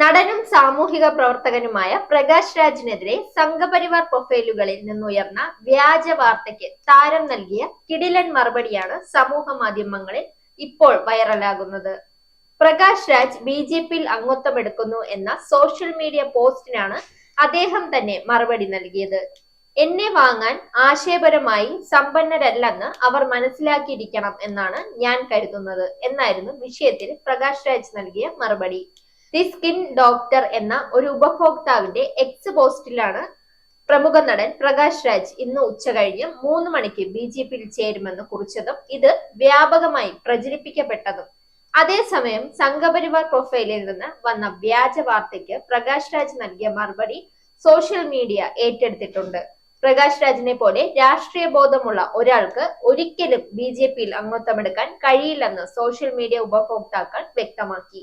നടനും സാമൂഹിക പ്രവർത്തകനുമായ പ്രകാശ് രാജിനെതിരെ സംഘപരിവാർ പ്രൊഫൈലുകളിൽ നിന്നുയർന്ന വ്യാജ വാർത്തയ്ക്ക് താരം നൽകിയ കിടിലൻ മറുപടിയാണ് സമൂഹ മാധ്യമങ്ങളിൽ ഇപ്പോൾ വൈറലാകുന്നത്. പ്രകാശ് രാജ് ബി ജെ പിയിൽ അംഗത്വമെടുക്കുന്നു എന്ന സോഷ്യൽ മീഡിയ പോസ്റ്റിനാണ് അദ്ദേഹം തന്നെ മറുപടി നൽകിയത്. എന്നെ വാങ്ങാൻ ആശയപരമായി സമ്പന്നരല്ലെന്ന് അവർ മനസ്സിലാക്കിയിരിക്കണം എന്നാണ് ഞാൻ കരുതുന്നത് എന്നായിരുന്നു വിഷയത്തിൽ പ്രകാശ് രാജ് നൽകിയ മറുപടി. ദി സ്കിൻ ഡോക്ടർ എന്ന ഒരു ഉപഭോക്താവിന്റെ എക്സ് പോസ്റ്റിലാണ് പ്രമുഖ നടൻ പ്രകാശ് രാജ് ഇന്ന് ഉച്ച കഴിഞ്ഞ് മൂന്ന് മണിക്ക് ബി ജെ പിയിൽ ചേരുമെന്ന് കുറിച്ചതും ഇത് വ്യാപകമായി പ്രചരിപ്പിക്കപ്പെട്ടതും. അതേസമയം സംഘപരിവാർ പ്രൊഫൈലിൽ നിന്ന് വന്ന വ്യാജ വാർത്തയ്ക്ക് പ്രകാശ് രാജ് നൽകിയ മറുപടി സോഷ്യൽ മീഡിയ ഏറ്റെടുത്തിട്ടുണ്ട്. പ്രകാശ് രാജിനെ പോലെ രാഷ്ട്രീയ ബോധമുള്ള ഒരാൾക്ക് ഒരിക്കലും ബി ജെ പിയിൽ അംഗത്വമെടുക്കാൻ കഴിയില്ലെന്ന് സോഷ്യൽ മീഡിയ ഉപഭോക്താക്കൾ വ്യക്തമാക്കി.